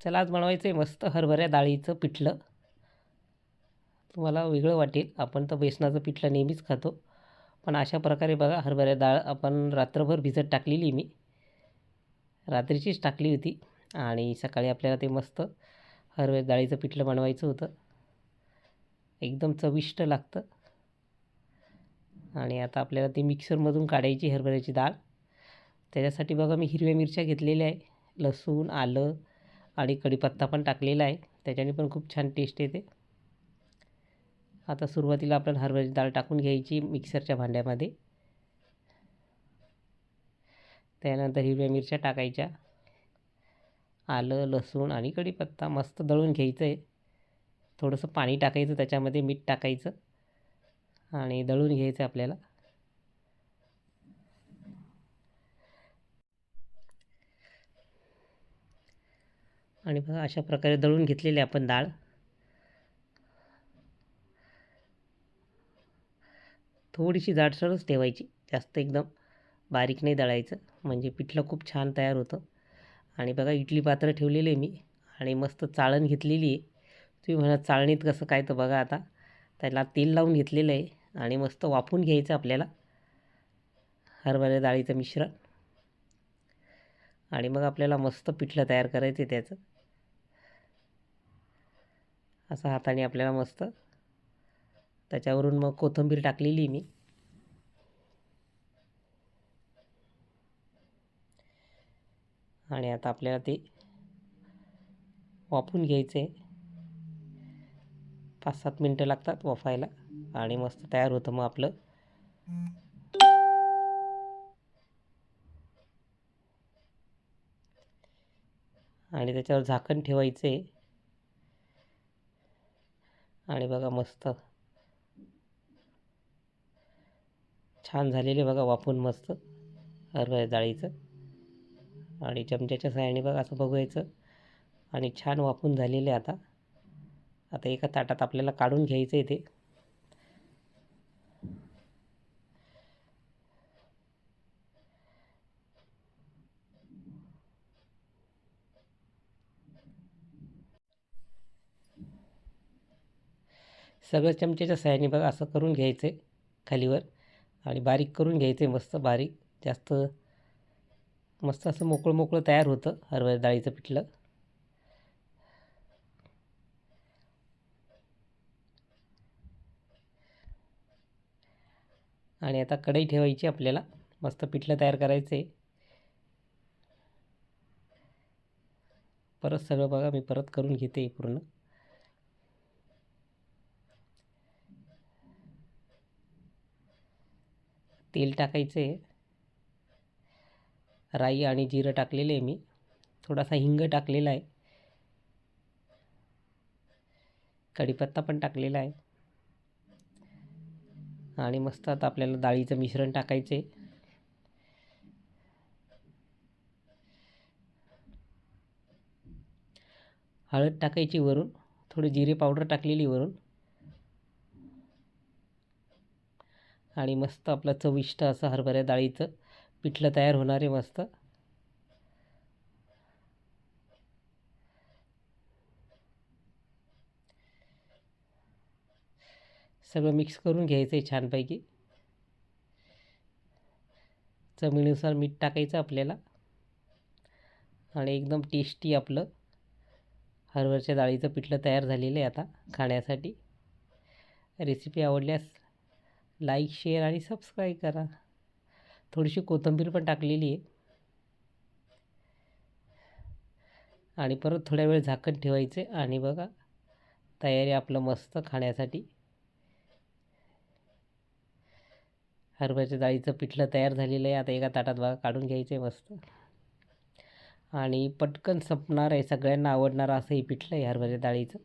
चला आज बनवायचं आहे मस्त हरभऱ्या डाळीचं पिठलं. तुम्हाला वेगळं वाटेल. आपण तर बेसनाचं पिठलं नेहमीच खातो. पण अशा प्रकारे बघा हरभऱ्या डाळ आपण रात्रभर भिजत टाकलेली मी. रात्रीचीच टाकली होती. आणि सकाळी आपल्याला ते मस्त हरभऱ्या डाळीचं पिठलं बनवायचं होतं. एकदम चविष्ट लागतं. आणि आता आपल्याला ती मिक्सरमधून काढायची हरभऱ्याची डाळ. त्याच्यासाठी बघा मी हिरव्या मिरच्या घेतलेल्या आहे. लसूण आलं आणि कढीपत्ता पण टाकलेला आहे. त्याच्याने पण खूप छान टेस्ट येते. आता सुरुवातीला आपण हरभऱ्याची डाळ टाकून घ्यायची मिक्सरच्या भांड्यामध्ये. त्यानंतर हिरव्या मिरच्या टाकायच्या. आलं लसूण आणि कढीपत्ता मस्त दळून घ्यायचं आहे थोडंसं पाणी टाकायचं त्याच्यामध्ये मीठ टाकायचं आणि दळून घ्यायचं आपल्याला. आणि बघा अशा प्रकारे दळून घेतलेली आपण डाळ. थोडीशी जाडसरच ठेवायची जास्त एकदम बारीक नाही दळायचं म्हणजे पिठलं खूप छान तयार होतं. आणि बघा इडली पात्र ठेवलेले मी आणि मस्त चाळण घेतलेली आहे. तुम्ही म्हणा चाळणीत कसं काय तर बघा आता त्याला तेल लावून घेतलेलं आहे आणि मस्त वाफून घ्यायचं आपल्याला. हरभऱ्या डाळीचं मिश्रण. आणि मग आपल्याला मस्त पिठलं तयार करायचं त्याचं. असं हाताने आपल्याला मस्त. त्याच्यावरून मग कोथिंबीर टाकलेली मी. आणि आता आपल्याला ते वाफून घ्यायचं आहे पाच सात मिनटं लागतात वाफायला आणि मस्त तयार होतं मग आपलं. आणि त्याच्यावर झाकण ठेवायचं. आहे आणि बघा मस्त. छान झालेले बघा वाफून मस्त. हरभऱ्या डाळीचं. आणि चमच्याच्या सहाय्याने बघा असं बघायचं. आणि छान वाफून झालेले आता. आता एका ताटात आपल्याला काढून घ्यायचं आहे ते. सगळं चमच्याच्या साह्याने बघा असं करून घ्यायचं आहे खालीवर आणि बारीक करून घ्यायचं आहे मस्त बारीक जास्त मस्त असं मोकळं मोकळं तयार होतं हरभऱ्या डाळीचं पिठलं. आणि आता कढई ठेवायची आपल्याला मस्त पिठलं तयार करायचं. आहे परत सगळं बघा मी परत करून घेते पूर्ण. तेल टाकायचं आहे राई आणि जिरं टाकलेलं आहे मी. थोडासा हिंग टाकलेला आहे. कढीपत्ता पण टाकलेला आहे. आणि मस्त आता आपल्याला डाळीचं मिश्रण टाकायचं आहे हळद टाकायची वरून. थोडी जिरे पावडर टाकलेली वरून. आणि मस्त आपलं चविष्ट असं हरभऱ्या डाळीचं पिठलं तयार होणार आहे मस्त. सगळं मिक्स करून घ्यायचं आहे छानपैकी. चवीनुसार मीठ टाकायचं आपल्याला. आणि एकदम टेस्टी आपलं हरभऱ्याच्या डाळीचं पिठलं तयार झालेलं आहे आता खाण्यासाठी. रेसिपी आवडल्यास लाईक शेअर आणि सबस्क्राईब करा. थोडीशी कोथिंबीर पण टाकलेली आहे. आणि परत थोड्या वेळ झाकण ठेवायचे. आणि बघा तयारी आपलं मस्त खाण्यासाठी. हरभऱ्याच्या डाळीचं पिठलं तयार झालेलं आहे. आता एका ताटात बघा काढून घ्यायचं आहे मस्त. आणि पटकन संपणार आहे. सगळ्यांना आवडणारं असं हे पिठलं आहे हरभऱ्या डाळीचं.